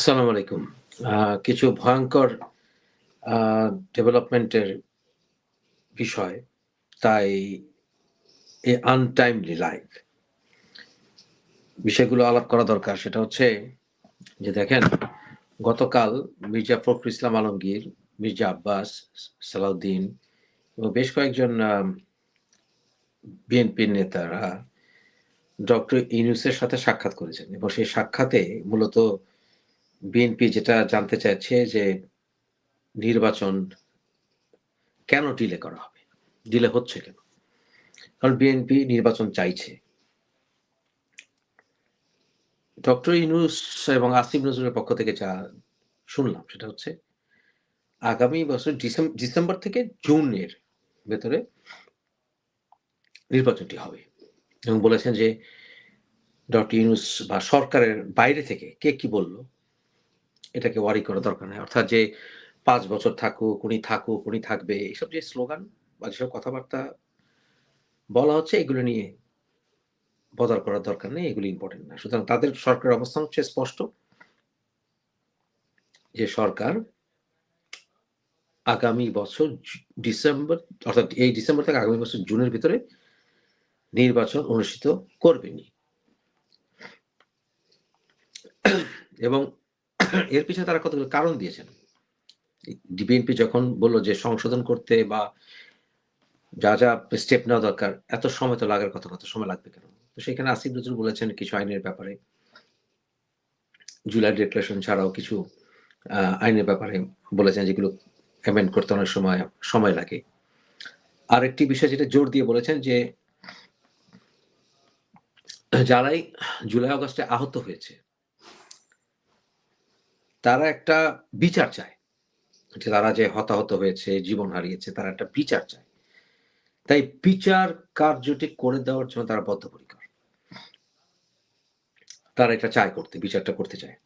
আসসালামু আলাইকুম। কিছু ভয়ঙ্কর ডেভেলপমেন্টের বিষয়, তাই এই আনটাইমলি লাইফ বিষয়গুলো আলাপ করা দরকার। সেটা হচ্ছে যে দেখেন, গতকাল মির্জা ফখরুল ইসলাম আলমগীর, মির্জা আব্বাস, সালাউদ্দিন এবং বেশ কয়েকজন বিএনপির নেতারা ডক্টর ইউনুসের সাথে সাক্ষাৎ করেছেন এবং সেই সাক্ষাতে মূলত বিএনপি যেটা জানতে চাইছে যে নির্বাচন কেন ডিলে করা হবে? ডিলে হচ্ছে কেন? কারণ বিএনপি নির্বাচন চাইছে। ডক্টর ইউনুস এবং আসিফ নজরুলের পক্ষ থেকে যা শুনলাম সেটা হচ্ছে আগামী বছর ডিসেম্বর ডিসেম্বর থেকে জুনের ভেতরে নির্বাচনটি হবে। এবং বলেছেন যে ডক্টর ইউনুস বা সরকারের বাইরে থেকে কে কি বলল? এটাকে ওয়ারি করা দরকার নেই। অর্থাৎ যে পাঁচ বছর থাকুক, উনি থাকুক, উনি থাকবে, এইসব যে স্লোগান বা যেসব কথাবার্তা বলা হচ্ছে, এগুলো নিয়ে বদল করার দরকার নেই, এগুলি ইম্পর্টেন্ট না। সুতরাং তাদের সরকারের অবস্থান হচ্ছে স্পষ্ট। যে সরকার আগামী বছর ডিসেম্বর, অর্থাৎ এই ডিসেম্বর থেকে আগামী বছর জুনের ভিতরে নির্বাচন অনুষ্ঠিত করবেনি এবং এর পিছনে তারা কতগুলো কারণ দিয়েছেন? বিএনপি যখন বলল যে সংশোধন করতে বা যা যা স্টেপ নেওয়া দরকার, এত সময় তো লাগার কথা কত সময় লাগবে কেন? তো সেখানে আসিফ নজরুল বলেছেন কিছু আইনের ব্যাপারে। জুলাই ডিক্লারেশন ছাড়াও কিছু আইনের ব্যাপারে বলেছেন যেগুলো অ্যামেন্ড করতে অনেক সময় সময় লাগে। আরেকটি বিষয় যেটা জোর দিয়ে বলেছেন যে যারাই জুলাই আগস্টে আহত হয়েছে তারা একটা বিচার চায়। যে তারা যে হতাহত হয়েছে, জীবন হারিয়েছে, তারা একটা বিচার চায়। তাই বিচার কার্যটি করে দেওয়ার জন্য তারা বদ্ধপরিকর। তারা এটা চায় করতে, বিচারটা করতে চায়।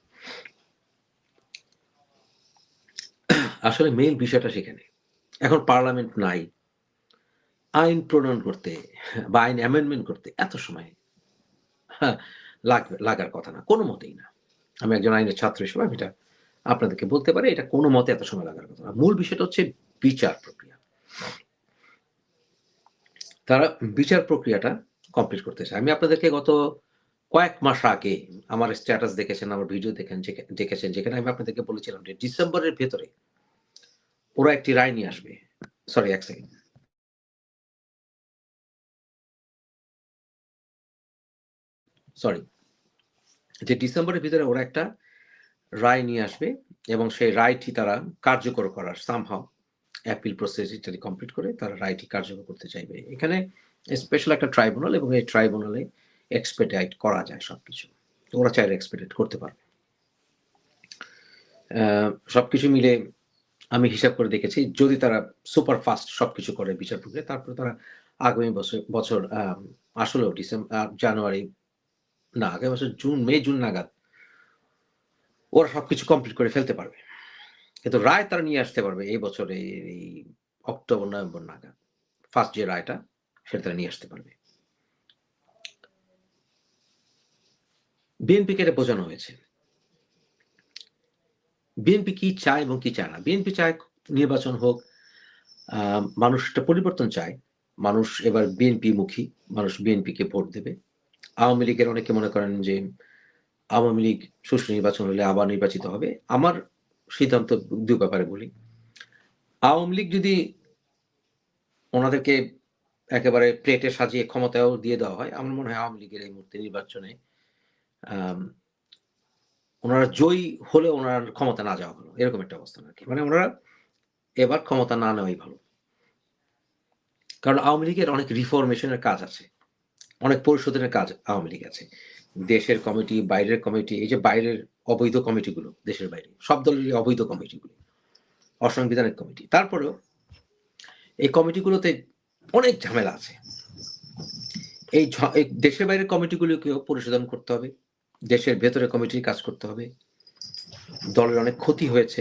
আসলে মেইন বিষয়টা সেখানে। এখন পার্লামেন্ট নাই। আইন প্রণয়ন করতে বা আইন অ্যামেন্ডমেন্ট করতে এত সময় লাগবে, লাগার কথা না, কোনো মতেই না। আমি একজন আইনের ছাত্র হিসেবে আমি এটা আপনাদেরকে বলতে পারি, এটা কোনো মতে এত সময় লাগার কথা না। মূল বিষয়টা হচ্ছে বিচার প্রক্রিয়া। তারা বিচার প্রক্রিয়াটা কমপ্লিট করতে চায়। আমি আপনাদেরকে গত কয়েক মাস আগে আমার স্ট্যাটাস দেখেছেন, আমার ভিডিও দেখেন দেখেছেন, যেখানে আমি আপনাদেরকে বলেছিলাম যে ডিসেম্বরের ভেতরে ওরা একটি রায় নিয়ে আসবে। সরি এক সেকেন্ড সরি যে ডিসেম্বরের ভিতরে ওরা একটা রায় নিয়ে আসবে এবং সেই রায়টি তারা কার্যকর করার সামহাও অ্যাপিল প্রসেস ইত্যাদি কমপ্লিট করে তারা রায়টি কার্যকর করতে চাইবে। এখানে স্পেশাল একটা ট্রাইব্যুনাল এবং এই ট্রাইব্যুনালে এক্সপেডিট করা যায় সব কিছু ওরা চাইলে এক্সপেডিট করতে পারবে। সবকিছু মিলে আমি হিসাব করে দেখেছি, যদি তারা সুপার ফাস্ট সবকিছু করে বিচার প্রক্রিয়া তারপরে তারা আগামী বছর বছর আসলেও ডিসেম্বর জানুয়ারি না আগামী বছর জুন, মে, জুন নাগাদ ওরা সবকিছু কমপ্লিট করে ফেলতে পারবে। কিন্তু রায় তারা নিয়ে আসতে পারবে এই বছরে, এই অক্টোবর, নভেম্বর নাগাদ। ফার্স্ট যে রায়টা, সেটা তারা নিয়ে আসতে পারবে। বিএনপিকে এটা বোঝানো হয়েছে। বিএনপি কি চায় এবং কি চায় না? বিএনপি চায় নির্বাচন হোক মানুষ একটা পরিবর্তন চায়। মানুষ এবার বিএনপি মুখী, মানুষ বিএনপিকে ভোট দেবে। আওয়ামী লীগের অনেকে মনে করেন যে আওয়ামী লীগ সুষ্ঠু নির্বাচন হলে আবার নির্বাচিত হবে। আমার সিদ্ধান্ত দু ব্যাপারে বলি। আওয়ামী লীগ যদি ওনাদেরকে একেবারে প্লেটে সাজিয়ে ক্ষমতাও দিয়ে দেওয়া হয়, আমার মনে হয় আওয়ামী লীগের এই মুহূর্তে নির্বাচনে ওনারা জয়ী হলে ওনার ক্ষমতা না যাওয়া ভালো। এরকম একটা অবস্থা আর কি মানে ওনারা এবার ক্ষমতা না নেওয়াই ভালো। কারণ আওয়ামী লীগের অনেক রিফরমেশনের কাজ আছে। অনেক পরিশোধনের কাজ আওয়ামী লীগ আছে। দেশের কমিটি, বাইরের কমিটি, এই যে বাইরের অবৈধ কমিটিগুলো, দেশের বাইরে, সব দলেরই অবৈধ কমিটিগুলো, অসাংবিধানিক কমিটি। তারপরেও এই কমিটিগুলোতে অনেক ঝামেলা আছে। এই দেশের বাইরের কমিটিগুলোকেও পরিশোধন করতে হবে। দেশের ভেতরে কমিটির কাজ করতে হবে। দলের অনেক ক্ষতি হয়েছে।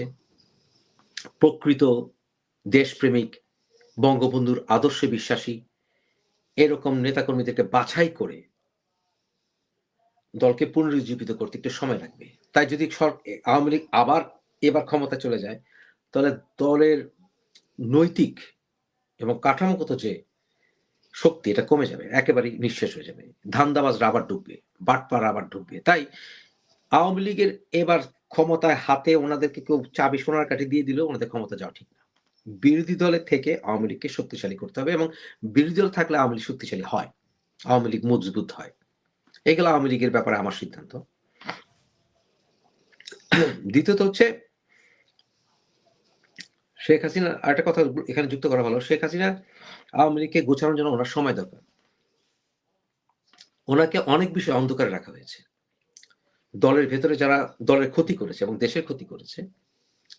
প্রকৃত দেশপ্রেমিক বঙ্গবন্ধুর আদর্শে বিশ্বাসী এরকম নেতাকর্মীদেরকে বাছাই করে দলকে পুনরুজ্জীবিত করতে একটু সময় লাগবে। তাই যদি আওয়ামী লীগ আবার এবার ক্ষমতা চলে যায়, তাহলে দলের নৈতিক এবং কাঠামোগত যে শক্তি, এটা কমে যাবে, একেবারেই নিঃশেষ হয়ে যাবে। ধান্দাবাজরা আবার ডুববে, বাটপার আবার ডুববে। তাই আওয়ামী লীগের এবার ক্ষমতায় হাতে ওনাদেরকে কেউ চাবি, সোনার কাঠি দিয়ে দিলেও ওনাদের ক্ষমতা যাওয়া ঠিক না। বিরোধী দলের থেকে আওয়ামী লীগকে শক্তিশালী করতে হবে এবং বিরোধী দল থাকলে আওয়ামী লীগ শক্তিশালী হয়, আওয়ামী লীগ মজবুত হয়। এগুলো আওয়ামী লীগের ব্যাপারে আমার সিদ্ধান্ত। দ্বিতীয়ত হচ্ছে, শেখ হাসিনা, আরেকটা কথা এখানে যুক্ত করা ভালো, শেখ হাসিনা আওয়ামী লীগকে গোছানোর জন্য ওনার সময় দরকার। ওনাকে অনেক বিষয় অন্ধকারে রাখা হয়েছে। দলের ভেতরে যারা, দলের ক্ষতি করেছে এবং দেশের ক্ষতি করেছে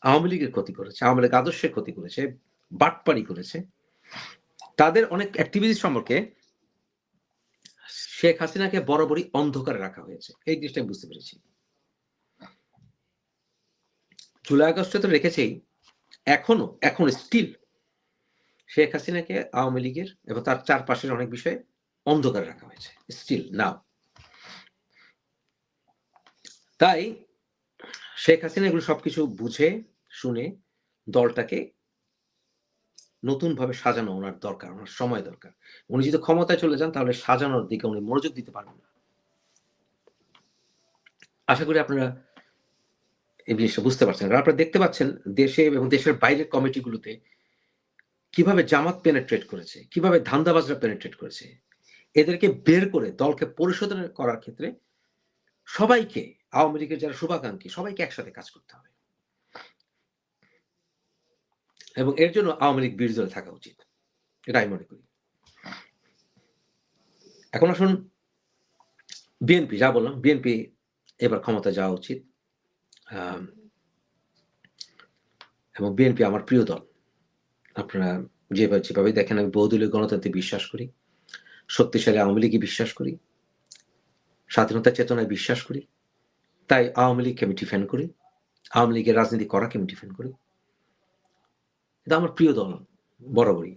আওয়ামী লীগের ক্ষতি করেছে, আওয়ামী লীগ আদর্শের ক্ষতি করেছে, বাটপাড়ি করেছে। তাদের অনেক অ্যাক্টিভিটি সম্পর্কে শেখ হাসিনাকে বরাবরই অন্ধকারে রাখা হয়েছে। এই জিনিসটা আমি বুঝতে পেরেছি। জুলাই আগস্টে তো রেখেছেই। এখনও, এখন স্টিল শেখ হাসিনাকে আওয়ামী লীগের এবং তার চারপাশের অনেক বিষয়ে অন্ধকারে রাখা হয়েছে স্টিল নাও তাই শেখ হাসিনা এগুলো সবকিছু বুঝে শুনে দলটাকে নতুন ভাবে সাজানো ওনার দরকার, ওনার সময় দরকার। উনি যদি ক্ষমতায় চলে যান, তাহলে সাজানোর দিকে উনি মনোযোগ দিতে পারবেন না। আশা করি আপনারা এই জিনিসটা বুঝতে পারছেন। আর আপনারা দেখতে পাচ্ছেন দেশে এবং দেশের বাইরের কমিটিগুলোতে কীভাবে জামাত পেনেট্রেট করেছে, কীভাবে ধান্দাবাজরা পেনেট্রেট করেছে। এদেরকে বের করে দলকে পরিশোধন করার ক্ষেত্রে সবাইকে, আওয়ামী লীগের যারা শুভাকাঙ্ক্ষী, সবাইকে একসাথে কাজ করতে হবে। এবং এর জন্য আওয়ামী লীগ বিরোধী থাকা উচিত। এটা আমি মনে করি। এখন আসুন বিএনপি যা বললাম বিএনপি এবার ক্ষমতা যাওয়া উচিত এবং বিএনপি আমার প্রিয় দল। আপনারা যেভাবে যেভাবে দেখেন, আমি বহুদলীয় গণতন্ত্রে বিশ্বাস করি, শক্তিশালী আওয়ামী লীগে বিশ্বাস করি, স্বাধীনতা চেতনায় বিশ্বাস করি, তাই আওয়ামী লীগকে আমি ডিফেন্ড করি, আওয়ামী লীগের রাজনীতি করাকে আমি ডিফেন্ড করি। এটা আমার প্রিয় দল বরাবরই।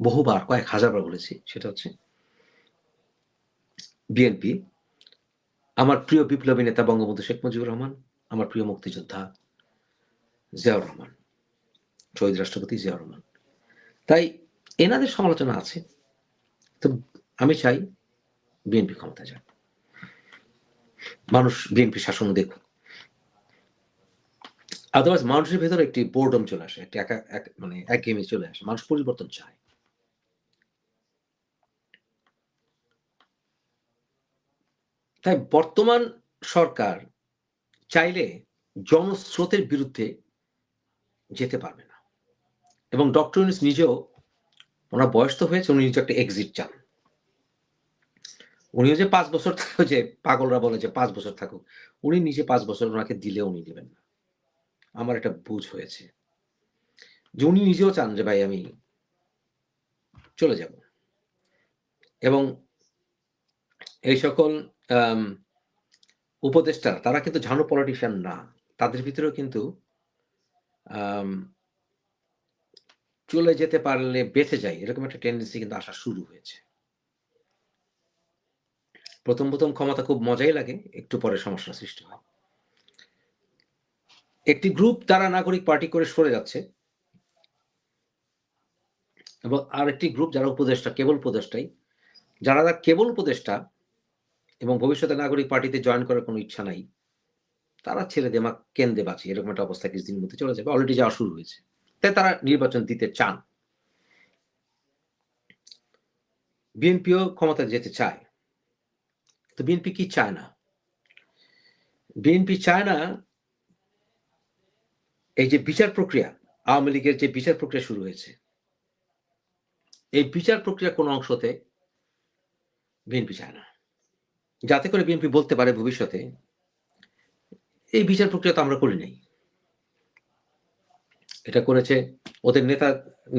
বহুবার, কয়েক হাজারবার বলেছি, সেটা হচ্ছে বিএনপি। আমার প্রিয় বিপ্লবী নেতা বঙ্গবন্ধু শেখ মুজিবুর রহমান, আমার প্রিয় মুক্তিযোদ্ধা জিয়াউর রহমান, শহীদ রাষ্ট্রপতি জিয়াউর রহমান। তাই এনাদের সমালোচনা আছে, তো আমি চাই বিএনপি ক্ষমতা যাক। মানুষ বিএনপি শাসন দেখুক। আদারওয়াইজ মানুষের ভেতরে একটি বোর্ডম চলে আসে, একটি একা, এক- মানে একঘেয়েমি চলে আসে, মানুষ পরিবর্তন চায়। তাই বর্তমান সরকার চাইলে জনস্রোতের বিরুদ্ধে যেতে পারবে না। এবং ডক্টর ইউনিস নিজেও, ওনার বয়স তো হয়েছে, উনি নিজে একটা এক্সিট চান। উনিও যে পাঁচ বছর থাকুক, যে পাগলরা বলে যে পাঁচ বছর থাকুক, উনি নিজে পাঁচ বছর ওনাকে দিলে উনি নেবেন না। আমার একটা বুঝ হয়েছে। যে উনি নিজেও চান যে, ভাই, আমি চলে যাব। এবং এই সকল উপদেষ্টা তারা কিন্তু ঝানু পলিটিশিয়ান না। তাদের ভিতরেও কিন্তু চলে যেতে পারলে বেঁচে যায় এরকম একটা টেন্ডেন্সি কিন্তু আসা শুরু হয়েছে। প্রথম প্রথম ক্ষমতা খুব মজাই লাগে, একটু পরে সমস্যা সৃষ্টি হয়। একটি গ্রুপ তারা নাগরিক পার্টি করে সরে যাচ্ছে। এবং আরেকটি গ্রুপ যারা উপদেষ্টা, কেবল উপদেষ্টাই, যারা কেবল উপদেষ্টা এবং ভবিষ্যতে নাগরিক পার্টিতে জয়েন করার কোনো ইচ্ছা নাই, তারা ছেড়ে দেমা কেন্দ্রে বাঁচি এরকম একটা অবস্থা কিছুদিন মধ্যে চলে যাবে। অলরেডি যাওয়া শুরু হয়েছে। তাই তারা নির্বাচন দিতে চান। বিএনপিও ক্ষমতা যেতে চায়। তো বিএনপি কি চায় না? বিএনপি চায় না এই যে বিচার প্রক্রিয়া, আওয়ামী লীগের যে বিচার প্রক্রিয়া শুরু হয়েছে, এই বিচার প্রক্রিয়া কোন অংশতে বিএনপি চায় না। যাতে করে বিএনপি বলতে পারে ভবিষ্যতে, এই বিচার প্রক্রিয়া তো আমরা করি নাই। এটা করেছে ওদের নেতা,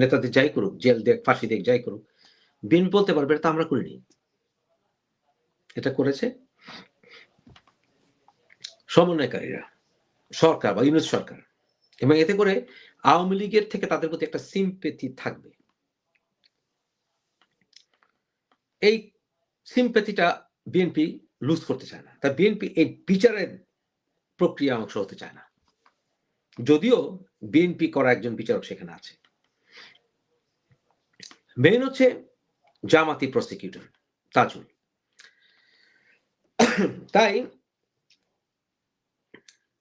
নেতাদের যাই করুক, জেল দেখ, ফাঁসি দেখ, যাই করুক, বিএনপি বলতে পারবে এটা আমরা করিনি এটা করেছে সমন্বয়কারীরা, সরকার বা ইউনিট সরকার। এবং এতে করে আওয়ামী লীগের থেকে তাদের প্রতি একটা সিম্পেথি থাকবে। এই সিম্পেথিটা বিএনপি লুজ করতে চায় না। তা বিএনপি এই বিচারের প্রক্রিয়া অংশ হতে চায় না। যদিও বিএনপি করা একজন বিচারক সেখানে আছে। মেইন হচ্ছে জামাতি প্রসিকিউটর তাজুল। তাই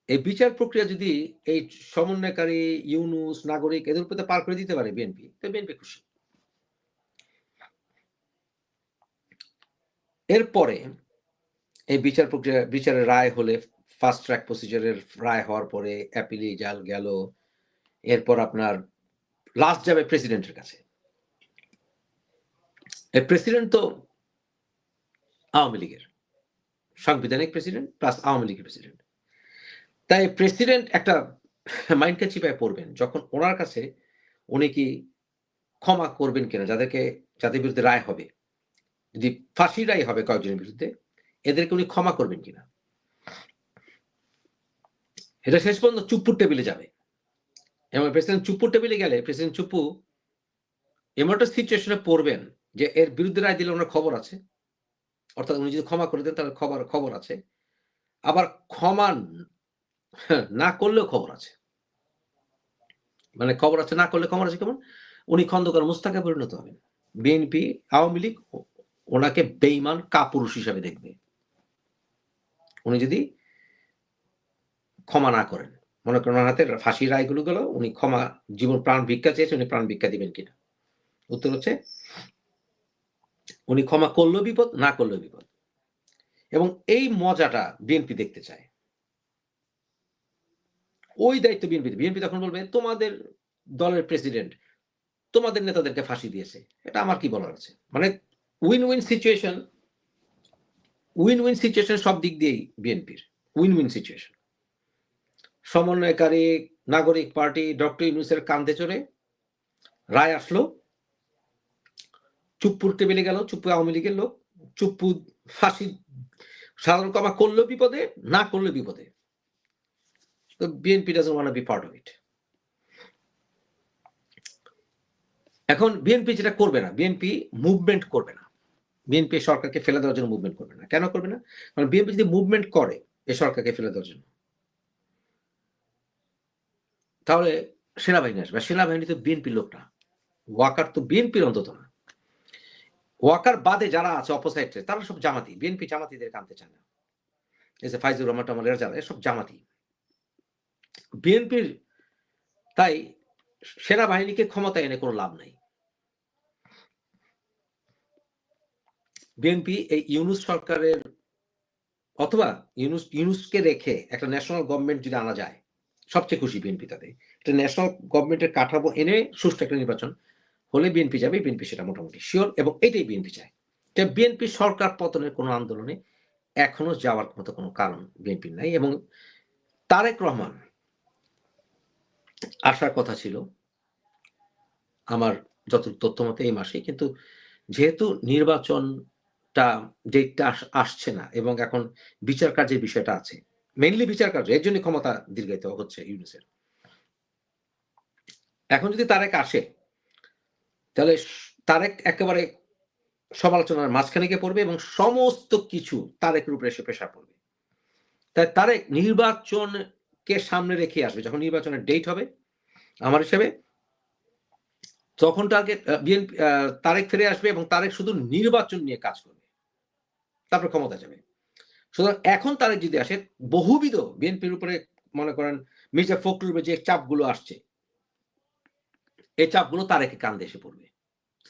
এই বিচার প্রক্রিয়া যদি এই সমন্বয়কারী, ইউনুস, নাগরিক এদের উপরে পার করে দিতে পারে বিএনপি, তো বিএনপি খুশি। এরপরে এই বিচার প্রক্রিয়া, বিচারের রায় হলে ফাস্ট ট্র্যাক প্রসিজারের রায় হওয়ার পরে অ্যাপিলি জাল গেল, এরপর আপনার লাস্ট যাবে প্রেসিডেন্টের কাছে। প্রেসিডেন্ট তো আওয়ামী লীগের, সাংবিধানিক প্রেসিডেন্ট প্লাস আওয়ামী লীগের প্রেসিডেন্ট তাই প্রেসিডেন্ট একটা মাইন্ডকে চিপায় পড়বেন, যখন ওনার কাছে উনি কি ক্ষমা করবেন কিনা, যাদেরকে, যাদের বিরুদ্ধে রায় হবে, যদি ফাঁসি রায় হবে কয়েকজনের বিরুদ্ধে, এদেরকে উনি ক্ষমা করবেন কিনা? এটা শেষ পর্যন্ত চুপ্পুর টেবিলে যাবে। এবং প্রেসিডেন্ট চুপ্পুর টেবিলে গেলে প্রেসিডেন্ট চুপ্পু এমন একটা সিচুয়েশনে পড়বেন যে এর বিরুদ্ধে রায় দিলে ওনার খবর আছে। অর্থাৎ উনি যদি ক্ষমা করে দেন, তাহলে খবর খবর আছে। আবার ক্ষমা না করলেও খবর আছে। মানে খবর আছে, না করলে খবর আছে কেমন? উনি খন্দকার মুস্তাকে পরিণত হবেন। বিএনপি, আওয়ামী লীগ ওনাকে বেইমান কাপুরুষ হিসাবে দেখবে। উনি যদি ক্ষমা না করেন, মনে করেন ওনার হাতে ফাঁসির রায়গুলো গেল, উনি ক্ষমা, জীবন প্রাণ ভিক্ষা চেয়েছে, উনি প্রাণ ভিক্ষা দিবেন কিনা? উত্তর হচ্ছে, উনি ক্ষমা করলেও বিপদ, না করলেও বিপদ। এবং এই মজাটা বিএনপি দেখতে চায়। ওই দায়িত্ব বিএনপি বিএনপি তখন বলবে, তোমাদের দলের প্রেসিডেন্ট তোমাদের নেতাদেরকে ফাঁসি দিয়েছে। এটা আমার কি বলার আছে? মানে win win situation win win situation সব দিক দিয়েই বিএনপির উইন উইন সিচুয়েশন সমন্বয়কারী, নাগরিক পার্টি, ডক্টর ইউনুসের কান্দে চড়ে রায় আসলো, চুপ্পুর টেবিলে গেল, চুপ্পু আওয়ামী লীগের লোক, চুপ্পু ফাঁসি, সাধারণ কমা করল বিপদে, না করলে বিপদে। তো BNP doesn't want be part of it এখন বিএনপি যেটা করবে না বিএনপি মুভমেন্ট করবে না। বিএনপি সরকারকে ফেলে দেওয়ার জন্য মুভমেন্ট করবে না। কেন করবে না? কারণ বিএনপি যদি মুভমেন্ট করে এই সরকারকে ফেলে দেওয়ার জন্য। তাহলে সেনাবাহিনী আসবে। সেনাবাহিনী তো বিএনপির লোক না। ওয়াকার তো বিএনপির অন্তত না। ওয়াকার বাদে যারা আছে অপোসাইডে তারা সব জামাতি। বিএনপি জামাতিদের আনতে চায় না। এসে ফাইজুর রহমান টামাল এরা যারা এসব জামাতি। বিএনপির, তাই সেনাবাহিনীকে ক্ষমতা এনে কোনো লাভ নাই। বিএনপি এই ইউনুস সরকারের অথবা ইউনুস, ইউনুসকে রেখে একটা ন্যাশনাল গভর্নমেন্ট যদি আনা যায়, সবচেয়ে খুশি বিএনপি তাতে। একটা ন্যাশনাল গভর্নমেন্টের কাঠামো এনে সুষ্ঠু একটা নির্বাচন হলে বিএনপি যাবে, বিএনপি সেটা মোটামুটি শিওর এবং এটাই বিএনপি চায়। এটা বিএনপি সরকার পতনের কোনো আন্দোলনে এখনও যাওয়ার মতো কোনো কারণ বিএনপির নাই এবং তারেক রহমান আসার কথা ছিল আমার যত তথ্য মতে এই মাসে কিন্তু যেহেতু নির্বাচনটা ডেটটা আসছে না এবং এখন বিচার কার্যের বিষয়টা আছে মেইনলি বিচার কার্য, এর জন্য ক্ষমতা দীর্ঘায়িত হচ্ছে ইউনিসের। এখন যদি তারেক আসে, তাহলে তারেক একেবারে সমালোচনার মাঝখানে গিয়ে পড়বে এবং সমস্ত কিছু তারেকের উপরে এসে প্রেশার পড়বে। তাই তারেক নির্বাচনকে সামনে রেখে আসবে? যখন নির্বাচনের ডেট হবে, আমার হিসেবে, তখন টার্গেট বিএনপি তারেক ফিরে আসবে এবং তারেক শুধু নির্বাচন নিয়ে কাজ করবে। তারপর ক্ষমতা যাবে। সুতরাং এখন তারেক যদি আসে, বহুবিধ বিএনপির উপরে মনে করেন মির্জা ফখরুল যে চাপগুলো আসছে, এই চাপগুলো তারেকে কান্দে এসে পড়বে।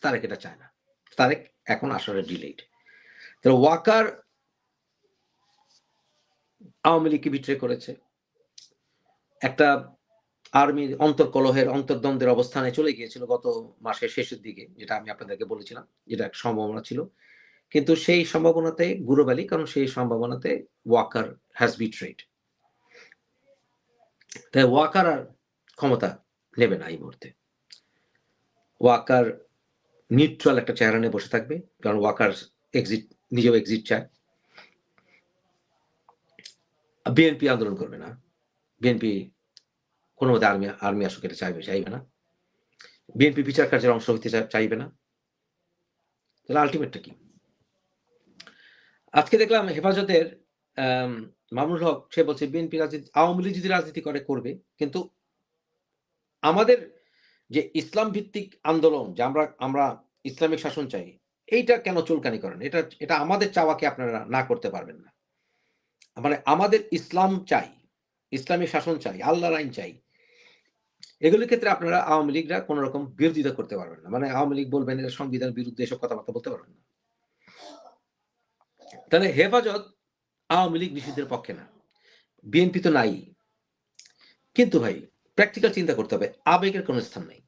তারেক এটা চায় না। তারেক এখন আসলে ডিলেড তাহলে ওয়াকার আওয়ামী লীগকে বিট্রে করেছে। একটা আর্মির অন্তর্কলহের, অন্তর্দ্বন্দ্বের অবস্থানে চলে গিয়েছিল গত মাসের শেষের দিকে, যেটা আমি আপনাদেরকে বলেছিলাম, যেটা এক সম্ভাবনা ছিল। কিন্তু সেই সম্ভাবনাতে গুরুবালি কারণ সেই সম্ভাবনাতে ওয়াকার হ্যাজ বিট্রেড তাই ওয়াকার আর ক্ষমতা নেবে না এই মুহূর্তে। ওয়াকার নিউট্রাল একটা চেহারা নিয়ে বসে থাকবে, কারণ ওয়াকার এক্সিট নিজেও এক্সিট চায়। বিএনপি আন্দোলন করবে না। বিএনপি কোনো মতে আর্মি আর্মি আসুক এটা চাইবে চাইবে না বিএনপি বিচার কার্যের অংশ হইতে চাইবে না তাহলে আলটিমেটটা কি আজকে দেখলাম হেফাজতের মামুনুল হক সে বলছে বিএনপি রাজনীতি আওয়ামী লীগ যদি রাজনীতি করে করবে। কিন্তু আমাদের যে ইসলাম ভিত্তিক আন্দোলন যে আমরা আমরা ইসলামিক শাসন চাই, এইটা কেন চুলকানি করেন? এটা এটা আমাদের চাওয়াকে আপনারা না করতে পারবেন না। মানে আমাদের ইসলাম চাই, ইসলামিক শাসন চাই, আল্লাহর আইন চাই। এগুলির ক্ষেত্রে আপনারা আওয়ামী লীগরা কোন রকম বিরোধিতা করতে পারবেন না। মানে আওয়ামী লীগ বলবেন এটা সংবিধানের বিরুদ্ধে এসব কথাবার্তা বলতে পারবেন না। তাহলে হেফাজত আওয়ামী লীগ নিষিদ্ধের পক্ষে না। বিএনপি তো নাই। কিন্তু ভাই প্র্যাকটিক্যাল চিন্তা করতে হবে। আবেগের কোন স্থান নাই।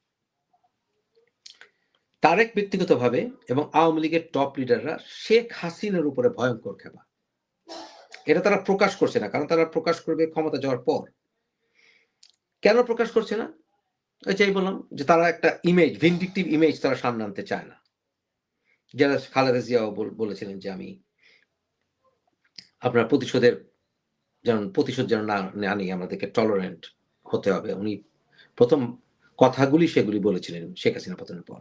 তারেক ব্যক্তিগতভাবে এবং আওয়ামী লীগের টপ লিডাররা শেখ হাসিনার উপরে ভয়ঙ্কর খেপা। এটা তারা প্রকাশ করছে না। কারণ তারা প্রকাশ করবে ক্ষমতা যাওয়ার পর। কেন প্রকাশ করছে না? ওই যে বললাম যে তারা একটা ইমেজ ভিন্ডিকটিভ ইমেজ তারা সামনে আনতে চায় না। যারা খালেদা জিয়াও বলেছিলেন যে আমি আপনার প্রতিশোধের যেন, প্রতিশোধ যেন না আনি, আমাদেরকে টলারেন্ট হতে হবে। উনি প্রথম কথাগুলি সেগুলি বলেছিলেন শেখ হাসিনা পতনের পর।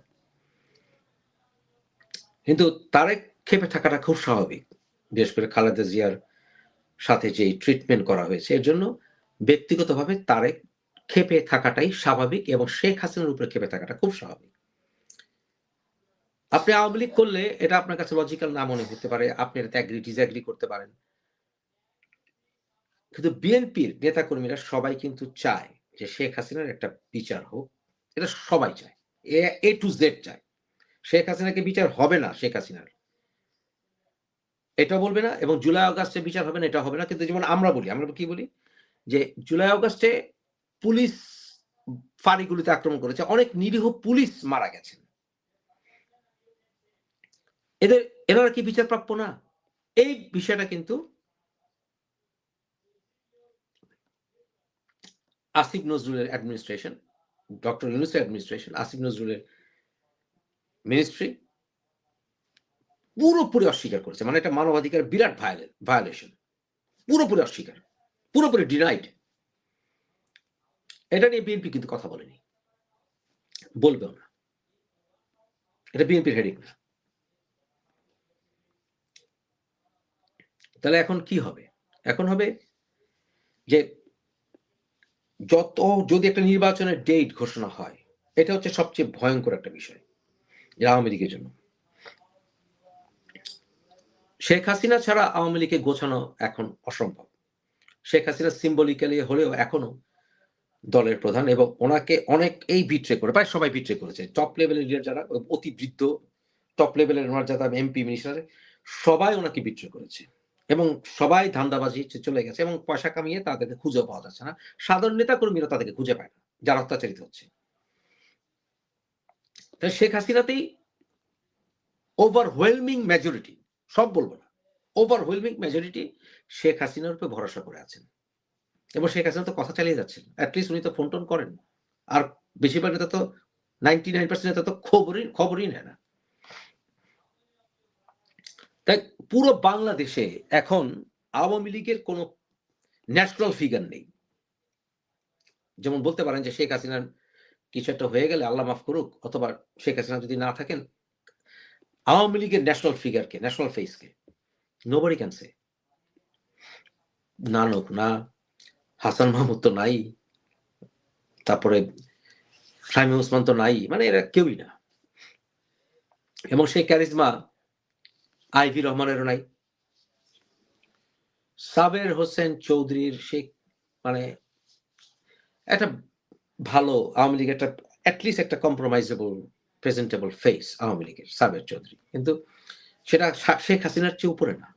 কিন্তু তারেক ক্ষেপে থাকাটা খুব স্বাভাবিক। বিশেষ করে খালেদা জিয়ার সাথে যেই ট্রিটমেন্ট করা হয়েছে, এর জন্য ব্যক্তিগতভাবে তারেক ক্ষেপে থাকাটাই স্বাভাবিক এবং শেখ হাসিনার উপরে ক্ষেপে থাকাটা খুব স্বাভাবিক। আপনি আওয়ামী লীগ করলে এটা আপনার কাছে লজিক্যাল না মনে হতে পারে। আপনি এটাতে এগ্রি ডিসএগ্রি করতে পারেন। কিন্তু বিএনপির নেতাকর্মীরা সবাই কিন্তু চায় যে শেখ হাসিনার একটা বিচার হোক। এটা সবাই চায়। এ এ টু জেড চায়। শেখ হাসিনাকে বিচার হবে না শেখ হাসিনার। এটা বলবে না এবং জুলাই অগাস্টে বিচার হবে না এটা হবে না। কিন্তু যেমন আমরা বলি, আমরা কি বলি? যে জুলাই অগাস্টে পুলিশ ফাঁড়িগুলিতে আক্রমণ করেছে। অনেক নিরীহ পুলিশ মারা গেছেন। এদের এনারা কি বিচার প্রাপ্য না? এই বিষয়টা কিন্তু আসিফ নজরুলের অ্যাডমিনিস্ট্রেশন, ডক্টর ইউনূসের অ্যাডমিনিস্ট্রেশন, আসিফ নজরুলের মিনিস্ট্রি পুরোপুরি অস্বীকার করেছে। মানে এটা মানবাধিকার বিরাট ভায়োলে ভায়োলেশন। পুরোপুরি অস্বীকার। পুরোপুরি ডিনাইড। এটা নিয়ে বিএনপি কিন্তু কথা বলেনি। বলবেও না। এটা বিএনপির হেডিং না। তাহলে এখন কি হবে? এখন হবে যে যত যদি একটা নির্বাচনের ডেট ঘোষণা হয়, এটা হচ্ছে সবচেয়ে ভয়ংকর একটা বিষয়। আওয়ামী লীগের জন্য। শেখ হাসিনা ছাড়া আওয়ামী লীগকে গোছানো এখন অসম্ভব। শেখ হাসিনা সিম্বলিক্যালি হলেও এখনও দলের প্রধান এবং ওনাকে অনেক এই বিট্রে করে প্রায় সবাই বিট্রে করেছে। টপ লেভেলের লিডার যারা অতি বৃদ্ধ টপ লেভেলের ওনার যারা এমপি মিনিস্টার সবাই ওনাকে বিট্রে করেছে। এবং সবাই ধান্দাবাজি চলে গেছে এবং পয়সা কামিয়ে তাদেরকে খুঁজে পাওয়া যাচ্ছে না। সাধারণ নেতাকর্মীরা তাদেরকে খুঁজে পায় না। যারা অত্যাচারিত হচ্ছে। শেখ হাসিনাতেই ওভারওয়েলমিং মেজরিটি সব বলব না। ওভারওয়েলমিং মেজরিটি শেখ হাসিনার উপর ভরসা করে আছেন। এবং শেখ হাসিনা তো কথা চালিয়ে যাচ্ছেন। এট লিস্ট উনি তো ফোন-টোন করেন। আর বেশিরভাগ নেতা তো 99% নেতা তো খবরই খবরই নেয় না। তাই পুরো বাংলাদেশে এখন আওয়ামী লীগের কোন ন্যাশনাল ফিগার নেই। যেমন বলতে পারেন যে শেখ হাসিনার কিছু একটা হয়ে গেলে আল্লাহ মাফ করুক অথবা শেখ হাসিনা যদি না থাকেন আওয়ামী লীগের ন্যাশনাল ফিগার কে, national face K? Nobody can say. Nanak না, হাসান মাহমুদ তো নাই। তারপরে শামীম ওসমান তো নাই। মানে এরা কেউই না। এবং সেই ক্যারিজমা আইভি রহমানেরও নাই। সাবের হোসেন চৌধুরীর সে মানে একটা ভালো আওয়ামী লীগের একটা এট লিস্ট একটা কম্প্রোমাইজেবল প্রেজেন্টেবল ফেস আওয়ামী লীগের, সাবের চৌধুরী। কিন্তু সেটা শেখ হাসিনার চেয়ে উপরে না।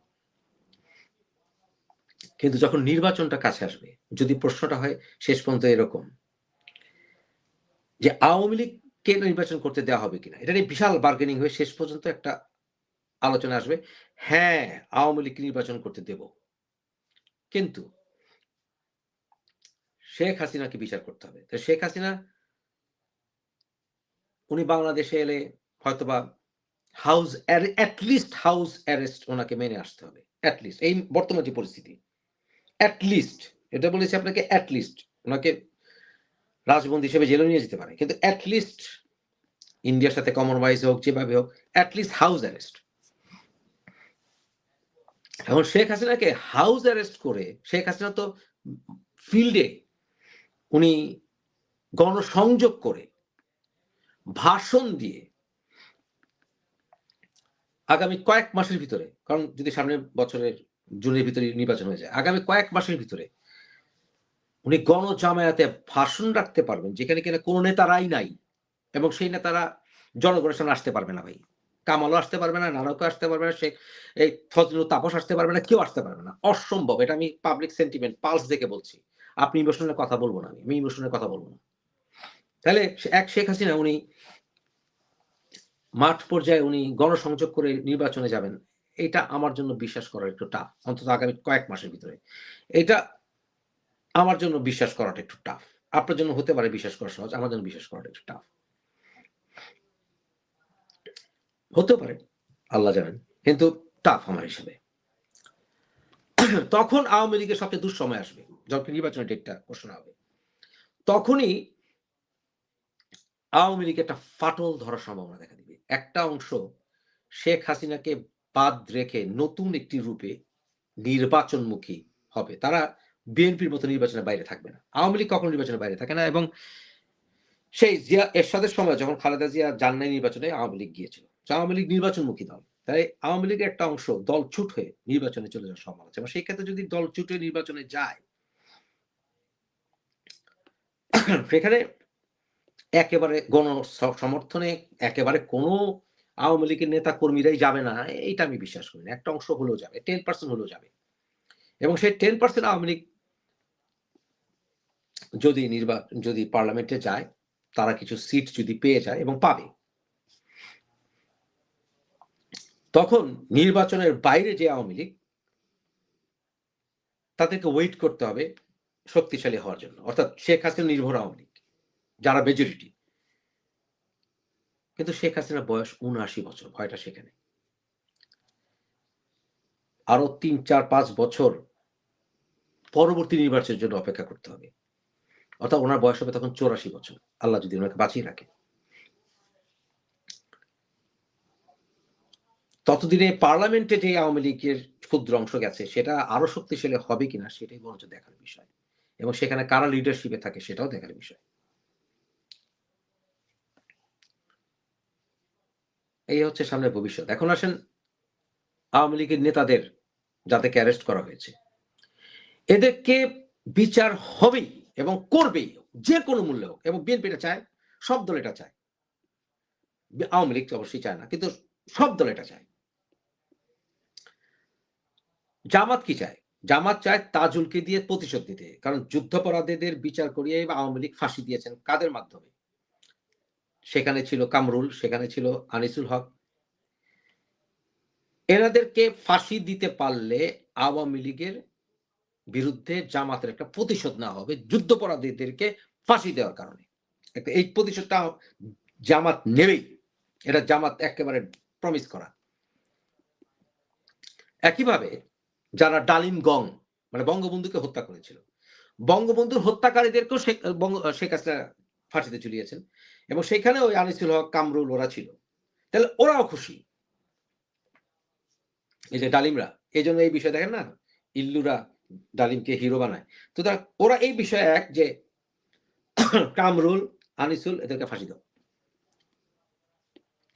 কিন্তু যখন নির্বাচনটা কাছে আসবে, যদি প্রশ্নটা হয় শেষ পর্যন্ত এরকম যে আওয়ামী লীগকে নির্বাচন করতে দেওয়া হবে কিনা? এটা নিয়ে বিশাল বার্গেনিং হয়ে শেষ পর্যন্ত একটা আলোচনা আসবে। হ্যাঁ, আওয়ামী লীগকে নির্বাচন করতে দেব। কিন্তু শেখ হাসিনাকে বিচার করতে হবে। তো শেখ হাসিনা উনি বাংলাদেশে এলে হয়তোবা house at least house arrest ওনাকে মেনে আসতে হবে। এট লিস্ট এই বর্তমান যে পরিস্থিতি। এট লিস্ট এটা বলেছি আপনাকে এট লিস্ট ওনাকে রাজবন্দী হিসেবে জেলে নিয়ে যেতে পারে। কিন্তু এট লিস্ট ইন্ডিয়ার সাথে কমনওয়েলথ হোক, যেভাবে হোক এট লিস্ট হাউস অ্যারেস্ট। এখন শেখ হাসিনাকে হাউস অ্যারেস্ট করে, শেখ হাসিনা তো ফিল্ডে উনি গণসংযোগ করে, ভাষণ দিয়ে আগামী কয়েক মাসের ভিতরে, কারণ যদি সামনের বছরের জুনের ভিতরে নির্বাচন হয়ে যায় আগামী কয়েক মাসের ভিতরে উনি গণজামায়াতে ভাষণ রাখতে পারবেন, যেখানে কিনা কোনো নেতারাই নাই এবং সেই নেতারা জনগণের সামনে আসতে পারবে না ভাই। কামালও আসতে পারবে না নানকও আসতে পারবে না শেখ এই ফজলুল তাপস আসতে পারবে না, কেউ আসতে পারবে না। অসম্ভব, এটা আমি পাবলিক সেন্টিমেন্ট পালস দেখে বলছি। আপনি ইমোশনের কথা বলব না আমি আমি ইমোশনের কথা বলব না। তাহলে এক শেখ হাসিনা উনি মাঠ পর্যায়ে উনি গণসংযোগ করে নির্বাচনে যাবেন। এটা আমার জন্য বিশ্বাস করার একটু টাফ অন্তত আগামী কয়েক মাসের ভিতরে। এটা আমার জন্য বিশ্বাস করাটা একটু টাফ আপনার জন্য হতে পারে বিশ্বাস করা সহজ, আমার জন্য বিশ্বাস করাটা একটু টাফ হতে পারে, আল্লাহ জানেন, কিন্তু টাফ আমার হিসাবে। তখন আওয়ামী লীগের সবচেয়ে দুঃসময় আসবে, যখন নির্বাচনের ডেটটা ঘোষণা হবে। তখনই আওয়ামী লীগ একটা ফাটল ধরার সম্ভাবনা দেখা দিবে। একটা অংশ শেখ হাসিনাকে বাদ রেখে নতুন একটি রূপে নির্বাচনমুখী হবে। তারা বিএনপির মতো নির্বাচনের বাইরে থাকবে না। আওয়ামী লীগ কখনো নির্বাচনের বাইরে থাকে না এবং সেই জিয়া এরশাদের সময় যখন খালেদা জিয়া জান্নাই নির্বাচনে আওয়ামী লীগ গিয়েছিল। আওয়ামী লীগ নির্বাচনমুখী দল। তাই আওয়ামী লীগের একটা অংশ দল ছুট হয়ে নির্বাচনে চলে যাওয়ার সম্ভাবনা আছে। এবং সেই ক্ষেত্রে যদি দল ছুট হয়ে নির্বাচনে যায়, সেখানে একেবারে গণ সমর্থনে একেবারে কোনো আওয়ামী লীগের নেতা কর্মীরাই যাবে না, এইটা আমি বিশ্বাস করি না। একটা অংশ হলেও যাবে টেন পার্সেন্ট হলেও যাবে। এবং সেই টেন পার্সেন্ট আওয়ামী লীগ যদি নির্বাচন যদি পার্লামেন্টে যায়, তারা কিছু সিট যদি পেয়ে যায় এবং পাবে। তখন নির্বাচনের বাইরে যে আওয়ামী লীগ, তাদেরকে ওয়েট করতে হবে শক্তিশালী হওয়ার জন্য। অর্থাৎ শেখ হাসিনা নির্ভর আওয়ামী লীগ, যারা মেজরিটি কিন্তু শেখ হাসিনার বয়স উনআশি বছর, ভয়টা সেখানে। আরও তিন, চার, পাঁচ বছর পরবর্তী নির্বাচনের জন্য অপেক্ষা করতে হবে। অর্থাৎ ওনার বয়স হবে তখন চৌরাশি বছর। আল্লাহ যদি ওনাকে বাঁচিয়ে রাখে। ততদিনে পার্লামেন্টে যে আওয়ামী লীগের ক্ষুদ্র অংশ গেছে, সেটা আরও শক্তিশালী হবে কিনা, সেটাই বরঞ্চ দেখার বিষয়। এবং সেখানে কারা লিডারশিপে থাকে, সেটাও দেখার বিষয়। এই হচ্ছে সামনে ভবিষ্যৎ। এখন আসেন আওয়ামী লীগের নেতাদের যাদেরকে অ্যারেস্ট করা হয়েছে। এদেরকে বিচার হবেই এবং করবেই, যে কোনো মূল্য হোক, এবং বিএনপি এটা চায়, সব দল এটা চায়। আওয়ামী লীগ অবশ্যই চায় না, কিন্তু সব দল এটা চায়। জামাত কি চায়? জামাত চায় তাজুলকে দিয়ে প্রতিশোধ দিতে কারণ যুদ্ধাপরাধীদের বিচার করিয়ে আওয়ামী লীগ ফাঁসি দিয়েছেন কাদের মাধ্যমে? সেখানে ছিল কামরুল, সেখানে ছিল আনিসুল হক। এনাদেরকে ফাঁসি দিতে পারলে আওয়ামী লীগের বিরুদ্ধে জামাতের একটা প্রতিশোধ না হবে, যুদ্ধপরাধীদেরকে ফাঁসি দেওয়ার কারণে। একটা এই প্রতিশোধটা জামাত নেবেই। এটা জামাত একেবারে প্রমিস করা। একইভাবে যারা ডালিম গং মানে বঙ্গবন্ধুকে হত্যা করেছিল, বঙ্গবন্ধুর হত্যাকারীদেরকেও শেখ হাসিনা ফাঁসিতে চলিয়েছেন এবং সেখানে ওই আনিসুল হক, কামরুল ওরা ছিল। তাহলে ওরাও খুশি। এই যে ডালিমরা, এই জন্য এই বিষয় দেখেন না, ইল্লুরা ডালিমকে হিরো বানায়। তো তারা, ওরা এই বিষয়ে এক যে কামরুল আনিসুল এদেরকে ফাঁসি দাও।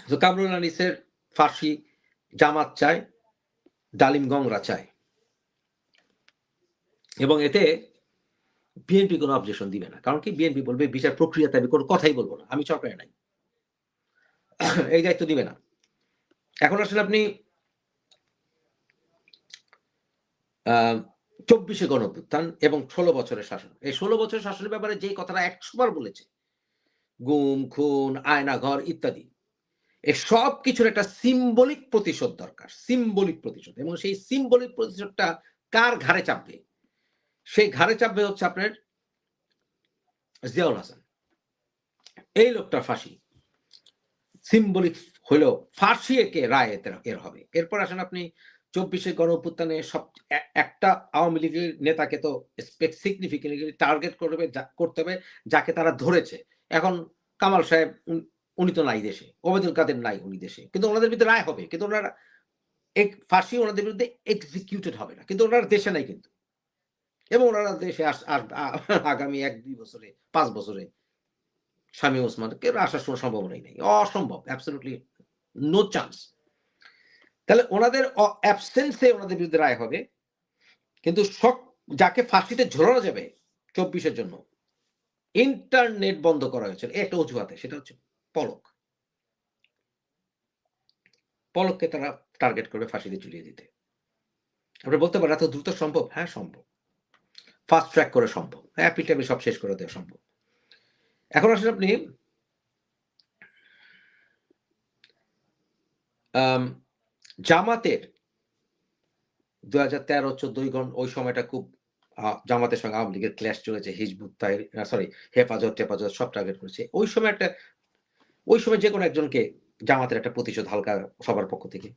তো কামরুল, আনিসের ফাঁসি জামাত চায়, ডালিম গংরা চায়। এবং এতে বিএনপি কোনো অবজেকশন দিবে না। কারণ কি? বিএনপি বলবে, বিচার প্রক্রিয়াতে আমি কোনো কথাই বলব না। আমি সরকারে নাই। এই দায়িত্ব দিবে না। এখন আসলে আপনি চব্বিশে গণ এবং ষোলো বছরের শাসন। এই ষোলো বছরের শাসনের ব্যাপারে যে কথাটা একশো বার বলেছে, গুম, খুন, আয়না, ঘর ইত্যাদি এই সব কিছুর একটা সিম্বলিক প্রতিশোধ দরকার। সিম্বলিক প্রতিশোধ। এবং সেই সিম্বলিক প্রতিশোধটা কার ঘাড়ে চাপবে? সেই ঘাড়ে চাপবে হচ্ছে আপনার জিয়াউল হাসান। এই লোকটার ফাঁসি সিম্বলিক হলেও ফাঁসি একে রায় এর হবে। এরপর আসেন আপনি চব্বিশে গণ সব একটা আওয়ামী লীগের নেতাকে তো সিগনিফিকেন্টলি টার্গেট করবে করতে হবে যাকে তারা ধরেছে। এখন কামাল সাহেব উনি তো নাই দেশে ওবেদুল কাদের নাই উনি দেশে। কিন্তু ওনাদের বিরুদ্ধে রায় হবে, কিন্তু ওনারা ফাঁসি ওনাদের বিরুদ্ধে এক্সিকিউটেড হবে না। কিন্তু ওনারা দেশে নাই কিন্তু। এবং ওনারা দেশে আগামী এক, দুই বছরে, পাঁচ বছরে স্বামী ওসমান কেউ আসার কোনো সম্ভাবনাই নেই। অসম্ভব অ্যাবসলিউটলি নো চান্স তাহলে ওনাদের অ্যাবসেন্সে ওনাদের বিরুদ্ধে রায় হবে, কিন্তু সব যাকে ফাঁসিতে ঝোলানো যাবে চব্বিশের জন্য ইন্টারনেট বন্ধ করা হয়েছিল একটা অজুহাতে, সেটা হচ্ছে পলক। পলককে তারা টার্গেট করবে ফাঁসিতে ঝুলিয়ে দিতে। আপনি বলতে পারেন, এত দ্রুত সম্ভব? হ্যাঁ সম্ভব। ফাস্ট ট্র্যাক করে সম্ভব। অ্যাপিল ট্যাপিল সব শেষ করে দেওয়া সম্ভব। এখন আসলে আপনি জামাতের দু হাজার তেরো, চোদ্দই গণ ওই সময়টা খুব জামাতের সঙ্গে আওয়ামী লীগের ক্ল্যাশ চলেছে, হিজবুত সরি হেফাজত, টেফাজত সব টার্গেট করেছে। ওই সময় একটা, ওই সময় যে কোনো একজনকে জামাতের একটা প্রতিশোধ হালকা সবার পক্ষ থেকে।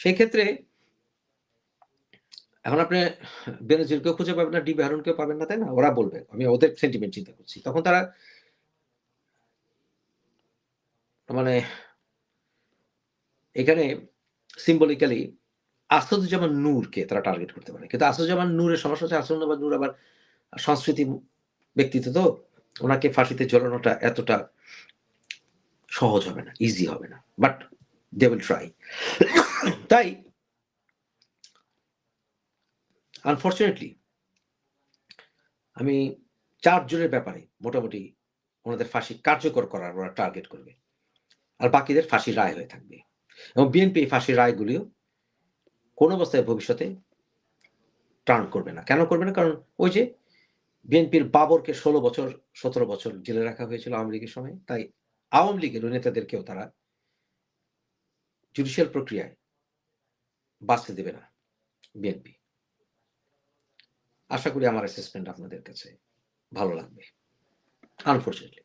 সেই ক্ষেত্রে এখন আপনি বেনজিরকেও খুঁজে পাবেন না, ডি বেহারুনকেও পাবেন না, তাই না? ওরা বলবে, আমি ওদের সেন্টিমেন্ট চিন্তা করছি। তখন তারা মানে এখানে সিম্বলিক্যালি আসাদুজ্জামান নূরকে তারা টার্গেট করতে পারে। কিন্তু আসাদুজ্জামান নূরের সমস্যা হচ্ছে আসাদুজ্জামান নূর আবার সংস্কৃতি ব্যক্তিত্ব, তো ওনাকে ফাঁসিতে ঝোলানোটা এতটা সহজ হবে না ইজি হবে না বাট দে উইল ট্রাই তাই আনফর্চুনেটলি আমি চারজনের ব্যাপারে মোটামুটি ওনাদের ফাঁসি কার্যকর করার ওরা টার্গেট করবে। আর বাকিদের ফাঁসি রায় হয়ে থাকবে। এবং বিএনপি ফাঁসির রায়গুলিও কোনো অবস্থায় ভবিষ্যতে টার্ন করবে না। কেন করবে না? কারণ ওই যে বিএনপির বাবরকে ষোলো বছর, সতেরো বছর জেলে রাখা হয়েছিল আওয়ামী লীগের সময়। তাই আওয়ামী লীগের নেতাদেরকেও তারা জুডিশিয়াল প্রক্রিয়ায় বাঁচতে দেবে না বিএনপি আশা করি আমার অ্যাসেসমেন্ট আপনাদের কাছে ভালো লাগবে। আনফর্চুনেটলি